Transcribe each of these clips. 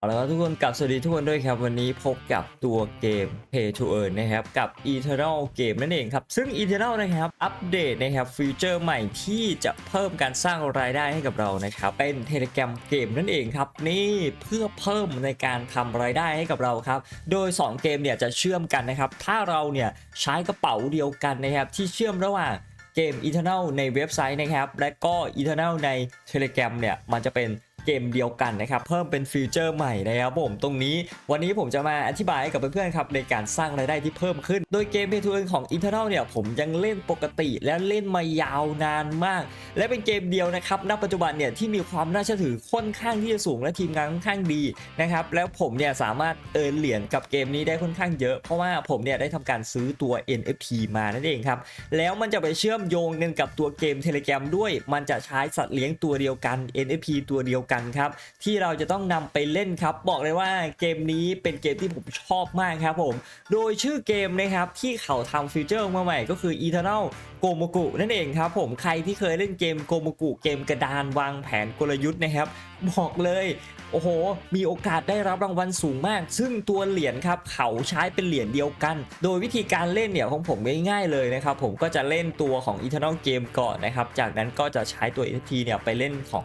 เอาละครับทุกคนกลับสวัสดีทุกคนด้วยครับ วันนี้พบกับตัวเกม Pay to Earn นะครับ กับ Eternal Game นั่นเองครับ ซึ่ง Eternal นะครับ อัปเดตนะครับฟีเจอร์ใหม่ที่จะเพิ่มการสร้างรายได้ให้กับเรานะครับ เป็น Telegram เกมนั่นเองครับ นี่เพื่อเพิ่มในการทำรายได้ให้กับเราครับ โดย 2 เกมเนี่ยจะเชื่อมกันนะครับ ถ้าเราเนี่ยใช้กระเป๋าเดียวกันนะครับที่เชื่อมระหว่างเกม Eternal ในเว็บไซต์นะครับ และก็ Eternal ใน Telegram เนี่ยมันจะเป็น เกมเดียวกันนะครับ เพิ่มเป็นฟีเจอร์ใหม่นะครับผมตรงนี้ วันนี้ผมจะมาอธิบายให้กับเพื่อนๆครับในการสร้างรายได้ที่เพิ่มขึ้น โดยเกมเพทูเของ Eternal เนี่ยผมยังเล่นปกติและเล่นมายาวนานมาก และเป็นเกมเดียวนะครับณปัจจุบันเนี่ยที่มีความน่าเชื่อถือค่อนข้างที่จะสูงและทีมงานค่อนข้างดีนะครับแล้วผมเนี่ยสามารถเอินเหรียญกับเกมนี้ได้ค่อนข้างเยอะเพราะว่าผมเนี่ยได้ทำการซื้อตัว NFT มานั่นเองครับแล้วมันจะไปเชื่อมโยงกันกับตัวเกม Telegram ด้วย มันจะใช้สัตว์เลี้ยงตัวเดียวกัน NFT ตัวเดียวกันครับ ที่เราจะต้องนำไปเล่นครับ บอกเลยว่าเกมนี้เป็นเกมที่ผมชอบมากครับผม โดยชื่อเกมนะครับที่เขาทำฟิวเจอร์มาใหม่ก็คือ Eternal โกโมกุนั่นเองครับผมใครที่เคยเล่นเกมโกโมกุเกมกระดานวางแผนกลยุทธ์นะครับบอกเลย โอ้โห มีโอกาสได้รับรางวัลสูงมาก ซึ่งตัวเหรียญครับ เขาใช้เป็นเหรียญเดียวกัน โดยวิธีการเล่นเนี่ยของผมง่ายๆเลยนะครับ ผมก็จะเล่นตัวของ Eternal Game ก่อนนะครับ จากนั้นก็จะใช้ตัว NFT เนี่ยไปเล่นของ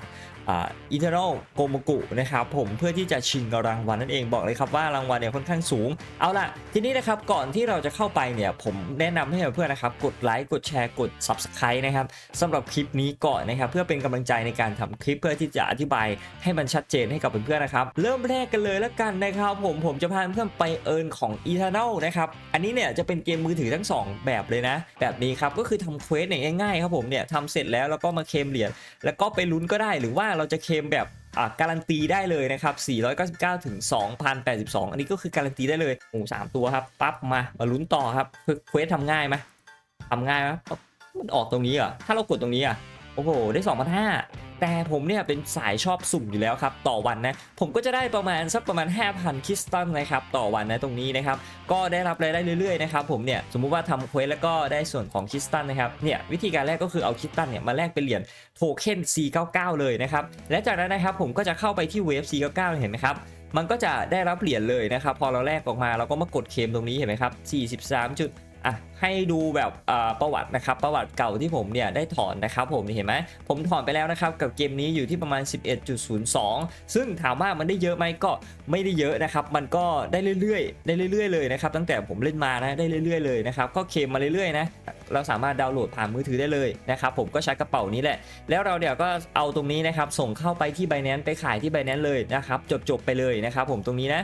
อ่า Eternal โกมกุนะครับผมเพื่อที่จะชิงรางวัลนั่นเองบอกเลยครับว่ารางวัลเนี่ยค่อนข้างสูง เอาล่ะ ทีนี้นะครับก่อนที่เราจะเข้าไปเนี่ยผมแนะนำให้เพื่อนๆนะครับกดไลค์กดแชร์กด Subscribe นะครับสำหรับคลิปนี้ก่อนนะครับเพื่อเป็นกำลังใจในการทำคลิปเพื่อที่จะอธิบายให้มันชัดเจนให้กับเพื่อนๆนะครับ เริ่มแรกกันเลยแล้วกันนะครับผมผมจะพาเพื่อนไปเอิร์นของ Eternal นะครับ อันนี้เนี่ยจะเป็นเกมมือถือทั้ง 2 แบบเลยนะ แบบนี้ครับก็คือทำเควสเนี่ยง่ายๆครับผมเนี่ยทำเสร็จแล้วแล้วก็มาเคมเหรียญแล้วก็ไปลุ้นก็ได้หรือว่าเราจะเคมแบบอ่าการันตีได้เลยนะครับ 499 ถึง 2,082 อันนี้ก็คือการันตีได้เลยโอ้สามตัวครับ ปั๊บมา มาลุ้นต่อครับเควสทำง่ายไหมทำง่ายไหมมันออกตรงนี้เหรอ ถ้าเรากดตรงนี้อะ โอ้โห ได้ 2,500 แต่ผมเนี่ยเป็นสายชอบสุ่มอยู่แล้วครับต่อวันนะผมก็จะได้ประมาณสักประมาณ 5,000 คริสตัลนะครับต่อวันนะตรงนี้นะครับก็ได้รับรายได้เรื่อยๆนะครับผมเนี่ยสมมุติว่าทำเควสแล้วก็ได้ส่วนของคริสตัลนะครับเนี่ยวิธีการแรกก็คือเอาคริสตัลเนี่ยมาแลกเป็นเหรียญโทเค็น C99 เลยนะครับและจากนั้นนะครับผมก็จะเข้าไปที่เวฟ C99 เห็นไหมครับมันก็จะได้รับเหรียญเลยนะครับพอเราแลกออกมาเราก็มากดเคมตรงนี้เห็นไหมครับ43จุด อะให้ดูแบบประวัตินะครับประวัติเก่าที่ผมเนี่ยได้ถอนนะครับผมเห็นไหมผมถอนไปแล้วนะครับกับเกมนี้อยู่ที่ประมาณ 11.02 ซึ่งถามว่ามันได้เยอะไหมก็ไม่ได้เยอะนะครับมันก็ได้เรื่อยๆ ได้เรื่อยๆเลยนะครับตั้งแต่ผมเล่นมานะได้เรื่อยๆเลยนะครับก็เคมมาเรื่อยๆนะเราสามารถดาวน์โหลดผ่านมือถือได้เลยนะครับผมก็ใช้กระเป๋านี้แหละ แล้วเราเนี่ยวก็เอาตรงนี้นะครับส่งเข้าไปที่ Binance ไปขายที่ Binance เลยนะครับจบๆไปเลยนะครับผมตรงนี้นะ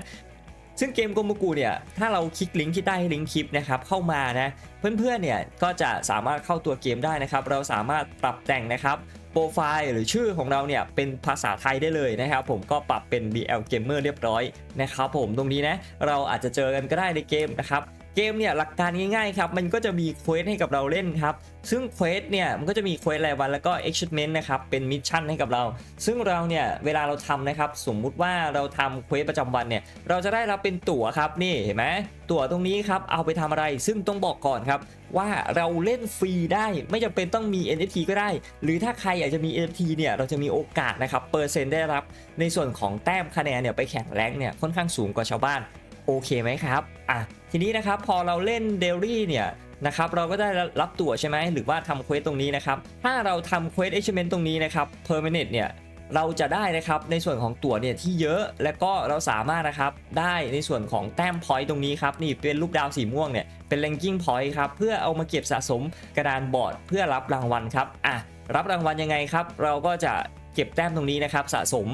ซึ่งเกมโกโมกุเนี่ยถ้าเราคลิกลิงก์ที่ใต้ลิงก์คลิปนะครับเข้ามานะเพื่อนๆเนี่ยก็จะสามารถเข้าตัวเกมได้นะครับ เราสามารถปรับแต่งนะครับโปรไฟล์หรือชื่อของเราเนี่ยเป็นภาษาไทยได้เลยนะครับ ผมก็ปรับเป็น BL Gamer เรียบร้อยนะครับผมตรงนี้นะเราอาจจะเจอกันก็ได้ในเกมนะครับ เกมเนี่ยหลักการง่ายๆครับมันก็จะมีเควสให้กับเราเล่นครับซึ่งเควสเนี่ยมันก็จะมีเควสรายวันแล้วก็ achievement นะครับเป็นมิชชั่นให้กับเรา ซึ่งเราเนี่ยเวลาเราทำนะครับสมมุติว่าเราทำเควสประจำวันเนี่ยเราจะได้รับเป็นตั๋วครับนี่เห็นไหมตั๋วตรงนี้ครับเอาไปทำอะไร ซึ่งต้องบอกก่อนครับว่าเราเล่นฟรีได้ไม่จำเป็นต้องมี NFT ก็ได้ หรือถ้าใครอยากจะมี NFT เนี่ยเราจะมีโอกาสนะครับเปอร์เซ็นต์ได้รับ ในส่วนของแต้มคะแนนเนี่ยไปแข่งแรงเนี่ยค่อนข้างสูงกว่าชาวบ้าน โอเคไหมครับอะทีนี้นะครับพอเราเล่นเดลี่เนี่ยนะครับเราก็ได้รับตั๋วใช่ไหมหรือว่าทำเควสตรงนี้นะครับ ถ้าเราทำเควส achievement ตรงนี้นะครับ permanent เนี่ยเราจะได้นะครับในส่วนของตั๋วเนี่ยที่เยอะและก็เราสามารถนะครับได้ในส่วนของแต้มพอยต์ตรงนี้ครับนี่เป็นรูปดาวสีม่วงเนี่ยเป็น ranking point ครับเพื่อเอามาเก็บสะสมกระดานบอร์ด เพื่อรับรางวัลครับอะรับรางวัลยังไงครับ เราก็จะเก็บแต้มตรงนี้นะครับสะสม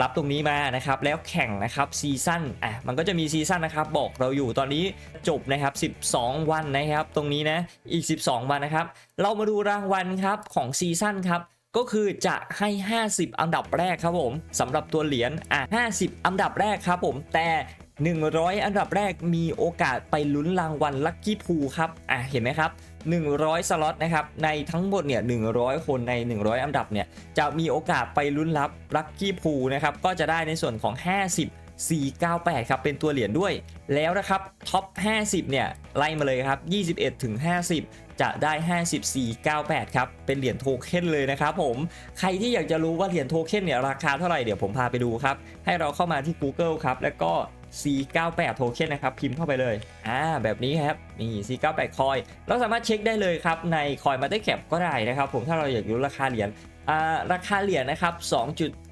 รับตรงนี้มานะครับแล้วแข่งนะครับซีซั่นอะมันก็จะมีซีซั่นนะครับบอกเราอยู่ตอนนี้จบนะครับ 12 วันนะครับ ตรงนี้นะอีก 12 วันนะครับ เรามาดูรางวัลครับของซีซั่นครับก็คือจะให้ 50 อันดับแรกครับผมสำหรับตัวเหรียญอะ50 อันดับแรกครับผมแต่ 100 อันดับแรกมีโอกาสไปลุ้นรางวัลลัคกี้พูครับอะเห็นไหมครับ 100 สล็อตนะครับ ในทั้งหมดเนี่ย 100 คนใน 100 อันดับเนี่ย จะมีโอกาสไปลุ้นรับลัคกี้พูนะครับ ก็จะได้ในส่วนของ 50 498 ครับ เป็นตัวเหรียญด้วย แล้วนะครับท็อป 50 เนี่ย ไล่มาเลยครับ 21 ถึง 50 จะได้ 5498 ครับ เป็นเหรียญโทเค็นเลยนะครับผม ใครที่อยากจะรู้ว่าเหรียญโทเค็นเนี่ย ราคาเท่าไหร่ เดี๋ยวผมพาไปดูครับ ให้เราเข้ามาที่ Google ครับ แล้วก็ C98 โทเค็นนะครับ พิมพ์เข้าไปเลย อ่า แบบนี้ครับ นี่ C98 คอย เราสามารถเช็คได้เลยครับ ในคอยมาได้แคปก็ได้นะครับ ผมถ้าเราอยากรู้ราคาเหรียญ อ่า ราคาเหรียญนะครับ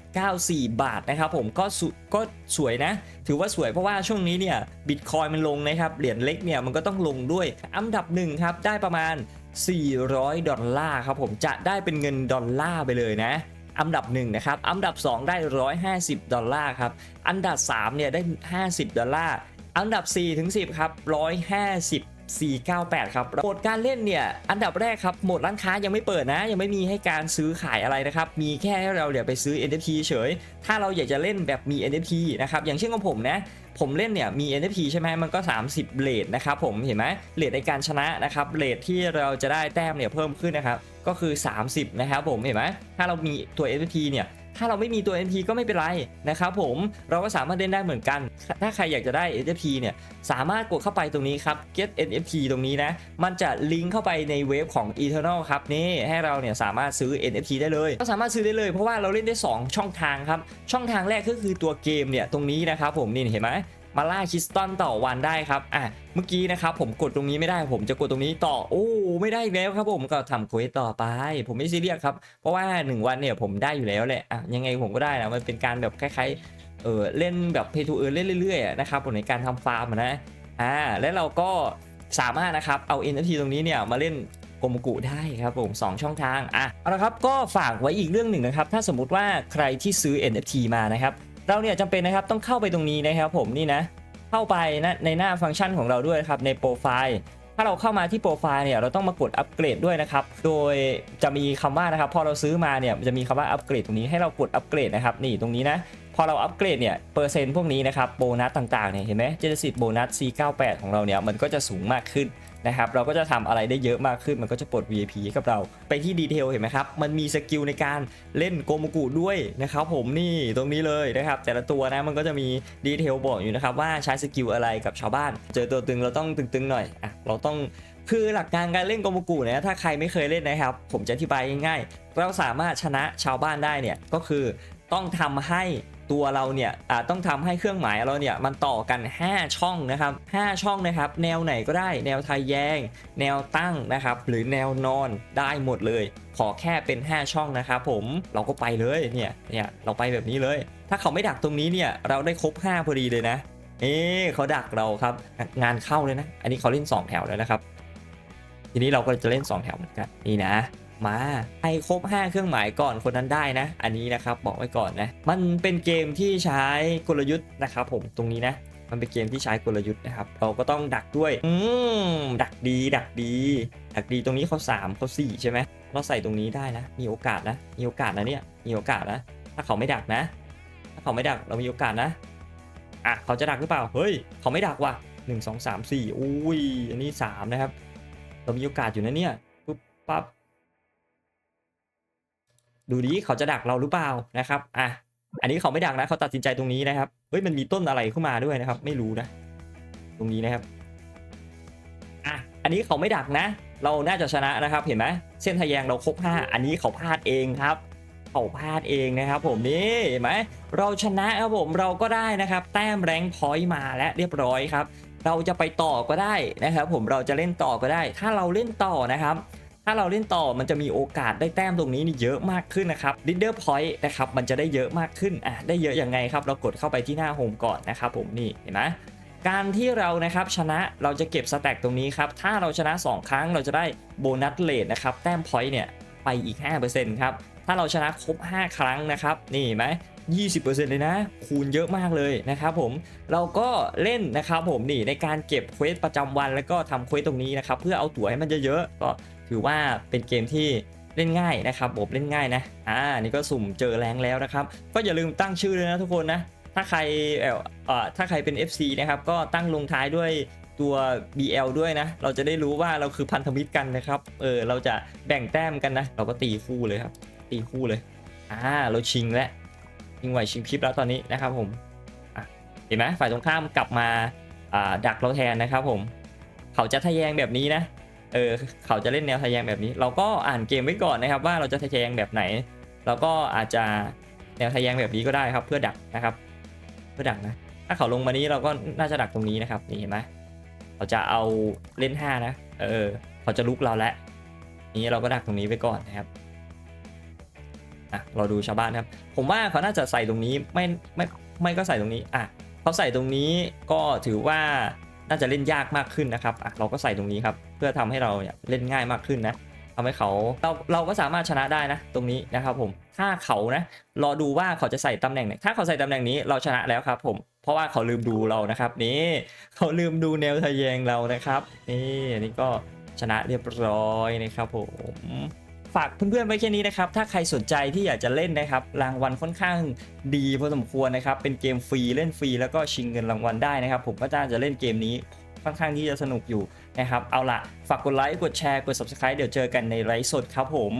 2.94 บาทนะครับผมก็สุก็สวยนะ ถือว่าสวยเพราะว่าช่วงนี้เนี่ยบิตคอยมันลงนะครับ เหรียญเล็กเนี่ยมันก็ต้องลงด้วย อันดับหนึ่งครับ ได้ประมาณ 400 ดอลลาร์ครับผมจะได้เป็นเงินดอลลาร์ไปเลยนะ อันดับ1นะครับอันดับ 2 ได้ 150 ดอลลาร์ครับอันดับ3เนี่ยได้ 50 ดอลลาร์อันดับ 4 ถึง 10 ครับ 150 498 ครับโหมดการเล่นเนี่ย อันดับแรกครับโหมดร้านค้ายังไม่เปิดนะ ยังไม่มีให้การซื้อขายอะไรนะครับ มีแค่ให้เราเดี๋ยวไปซื้อ NFT เฉย ถ้าเราอยากจะเล่นแบบมี NFT นะครับ อย่างเช่นของผมนะ ผมเล่นเนี่ยมี NFT ใช่ไหมมันก็ 30เลทนะครับผมเห็นไหมเลทในการชนะนะครับเลทที่เราจะได้แต้มเนี่ยเพิ่มขึ้นนะครับก็คือ 30 นะครับผมเห็นไหมถ้าเรามีตัว NFT เนี่ย ถ้าเราไม่มีตัว NFT ก็ไม่เป็นไรนะครับผมเราก็สามารถเล่นได้เหมือนกัน ถ้าใครอยากจะได้ NFT เนี่ยสามารถกดเข้าไปตรงนี้ครับ get NFT ตรงนี้นะ มันจะลิงก์เข้าไปในเว็บของ Eternal ครับนี่ให้เราเนี่ยสามารถซื้อ NFT ได้เลย ก็สามารถซื้อได้เลยเพราะว่าเราเล่นได้ 2 ช่องทางครับช่องทางแรกก็คือตัวเกมเนี่ยตรงนี้นะครับผมนี่เห็นไหม มาล่าคิสตัลต่อวันได้ครับอะเมื่อกี้นะครับผมกดตรงนี้ไม่ได้ผมจะกดตรงนี้ต่อโอ้ไม่ได้อีกแล้วครับผมก็ทำเควสต่อไป ผมไม่ซีเรียสครับ เพราะว่า 1 วันเนี่ยผมได้อยู่แล้วแหละอะยังไงผมก็ได้นะมันเป็นการแบบคล้ายๆเออเล่นแบบเพย์ทูเออร์เล่นเรื่อยๆนะครับผมในการทำฟาร์มนะอ่าและเราก็สามารถนะครับเอา NFT ตรงนี้เนี่ยมาเล่นโกมกุได้ครับผม 2 ช่องทางอะเอาละครับก็ฝากไว้อีกเรื่องหนึ่งนะครับ ถ้าสมมุติว่าใครที่ซื้อ NFT มานะครับ เราเนี่ยจำเป็นนะครับต้องเข้าไปตรงนี้นะครับผมนี่นะเข้าไปนะในหน้าฟังก์ชันของเราด้วยครับในโปรไฟล์ถ้าเราเข้ามาที่โปรไฟล์เนี่ยเราต้องมากดอัปเกรดด้วยนะครับ โดยจะมีคำว่านะครับ พอเราซื้อมาเนี่ยจะมีคำว่าอัปเกรดตรงนี้ให้เรากดอัปเกรดนะครับนี่ตรงนี้นะพอเราอัปเกรดเนี่ยเปอร์เซ็นต์พวกนี้นะครับโบนัสต่างๆเนี่ยเห็นไหมเจนสิตโบนัส C98 ของเราเนี่ยมันก็จะสูงมากขึ้น นะครับเราก็จะทำอะไรได้เยอะมากขึ้นมันก็จะปลด VIP ให้กับเราไปที่ดีเทลเห็นไหมครับ มันมีสกิลในการเล่นโกมกุด้วยนะครับผมนี่ตรงนี้เลยนะครับ แต่ละตัวนะมันก็จะมีดีเทลบอกอยู่นะครับว่าใช้สกิลอะไรกับชาวบ้าน เจอตัวตึงเราต้องตึงๆหน่อยอะเราต้องคือหลักการการเล่นโกมกุเนี่ยถ้าใครไม่เคยเล่นนะครับ ผมจะอธิบายง่ายๆเราสามารถชนะชาวบ้านได้เนี่ยก็คือต้องทำให้ ตัวเราเนี่ยต้องทำให้เครื่องหมายเราเนี่ยมันต่อกัน 5 ช่องนะครับ 5 ช่องนะครับ แนวไหนก็ได้ แนวทยแยง แนวตั้งนะครับ หรือแนวนอนได้หมดเลย ขอแค่เป็น 5 ช่องนะครับผมเราก็ไปเลยเนี่ยเนี่ยเราไปแบบนี้เลย ถ้าเขาไม่ดักตรงนี้เนี่ยเราได้ครบ 5 พอดีเลยนะเอ๊เขาดักเราครับงานเข้าเลยนะ อันนี้เขาเล่น 2 แถวแล้วนะครับ ทีนี้เราก็จะเล่น 2 แถวเหมือนกันนี่นะ มาให้ครบ 5 เครื่องหมายก่อนคนนั้นได้นะ อันนี้นะครับบอกไว้ก่อนนะ มันเป็นเกมที่ใช้กลยุทธ์นะครับผมตรงนี้นะมันเป็นเกมที่ใช้กลยุทธ์นะครับ เราก็ต้องดักด้วย อืม ดักดี ดักดี ดักดีตรงนี้เขา3เขา4ใช่ไหม เราใส่ตรงนี้ได้นะ มีโอกาสนะ มีโอกาสนะเนี่ย มีโอกาสนะ ถ้าเขาไม่ดักนะ ถ้าเขาไม่ดักเรามีโอกาสนะ อะ เขาจะดักหรือเปล่า เฮ้ย เขาไม่ดักว่ะหนึ่งสองสามสี่อุ้ย อันนี้สามนะครับ เรามีโอกาสอยู่นะเนี่ย ปุ๊บ ปั๊บ ดูดิเขาจะดักเราหรือเปล่านะครับอะอันนี้เขาไม่ดักนะเขาตัดสินใจตรงนี้นะครับเฮ้ยมันมีต้นอะไรขึ้นมาด้วยนะครับ ไม่รู้นะ ตรงนี้นะครับอะอันนี้เขาไม่ดักนะ เราน่าจะชนะนะครับ เห็นไหมเส้นทะแยงเราครบห้าอันนี้เขาพลาดเองครับเขาพลาดเองนะครับ ผมนี่เห็นไหมเราชนะครับผมเราก็ได้นะครับ แต้มแรงพอยต์มาและเรียบร้อยครับ เราจะไปต่อก็ได้นะครับ ผมเราจะเล่นต่อก็ได้ ถ้าเราเล่นต่อนะครับ ถ้าเราเล่นต่อมันจะมีโอกาสได้แต้มตรงนี้นี่เยอะมากขึ้นนะครับ leader point นะครับมันจะได้เยอะมากขึ้นอะได้เยอะยังไงครับ เรากดเข้าไปที่หน้าโฮมก่อนนะครับผมนี่เห็นไหมการที่เรานะครับชนะเราจะเก็บสแต็กตรงนี้ครับ ถ้าเราชนะ 2 ครั้งเราจะได้โบนัสเลทนะครับแต้มพอยต์เนี่ยไปอีก 5%ครับ ถ้าเราชนะครบ 5 ครั้งนะครับ นี่เห็นไหม20%เลยนะ คูณเยอะมากเลยนะครับผม เราก็เล่นนะครับผมนี่ในการเก็บเควสประจำวันแล้วก็ทำเควสตรงนี้นะครับ เพื่อเอาตั๋วให้มันเยอะๆก็ ถือว่าเป็นเกมที่เล่นง่ายนะครับผมเล่นง่ายนะอ่านี่ก็สุ่มเจอแรงแล้วนะครับ ก็อย่าลืมตั้งชื่อเลยนะทุกคนนะถ้าใครเอ่อถ้าใครเป็น FC นะครับก็ตั้งลงท้ายด้วยตัว BL ด้วยนะ เราจะได้รู้ว่าเราคือพันธมิตรกันนะครับ เออ เราจะแบ่งแต้มกันนะ เราก็ตีคู่เลยครับ ตีคู่เลย อ่า เราชิงแล้วชิงไหวชิงพริบแล้วตอนนี้นะครับผมเห็นไหมฝ่ายตรงข้ามกลับมา อ่า ดักเราแทนนะครับผม เขาจะทะแยงแบบนี้นะ เออเขาจะเล่นแนวทะแยงแบบนี้ เราก็อ่านเกมไว้ก่อนนะครับ ว่าเราจะทะแยงแบบไหน เราก็อาจจะแนวทะแยงแบบนี้ก็ได้ครับ เพื่อดักนะครับ เพื่อดักนะ ถ้าเขาลงมานี้เราก็น่าจะดักตรงนี้นะครับนี่เห็นไหมเขาจะเอาเล่น5นะเออเขาจะลุกเราแล้วนี้เราก็ดักตรงนี้ไปก่อนนะครับอะเราดูชาวบ้านครับ ผมว่าเขาน่าจะใส่ตรงนี้ไม่ไม่ไม่ก็ใส่ตรงนี้อะเขาใส่ตรงนี้ก็ถือว่าน่าจะเล่นยากมากขึ้นนะครับอะเราก็ใส่ตรงนี้ครับ เพื่อทำให้เราเนี่ยเล่นง่ายมากขึ้นนะทำให้เขาเราเราก็สามารถชนะได้นะ ตรงนี้นะครับผมถ้าเขานะรอดูว่าเขาจะใส่ตำแหน่งไหนถ้าเขาใส่ตำแหน่งนี้เราชนะแล้วครับผมเพราะว่าเขาลืมดูเรานะครับนี่เขาลืมดูแนวทะแยงเรานะครับนี่อันนี้ก็ชนะเรียบร้อยนะครับผมฝากเพื่อนๆไว้แค่นี้นะครับ ถ้าใครสนใจที่อยากจะเล่นนะครับ รางวัลค่อนข้างดีพอสมควรนะครับ เป็นเกมฟรีเล่นฟรีแล้วก็ชิงเงินรางวัลได้นะครับ ผมก็น่าจะเล่นเกมนี้ค่อนข้างที่จะสนุกอยู่ นะครับ เอาละฝากกดไลค์ กดแชร์ กด subscribe เดี๋ยวเจอกันในไลฟ์สดครับผม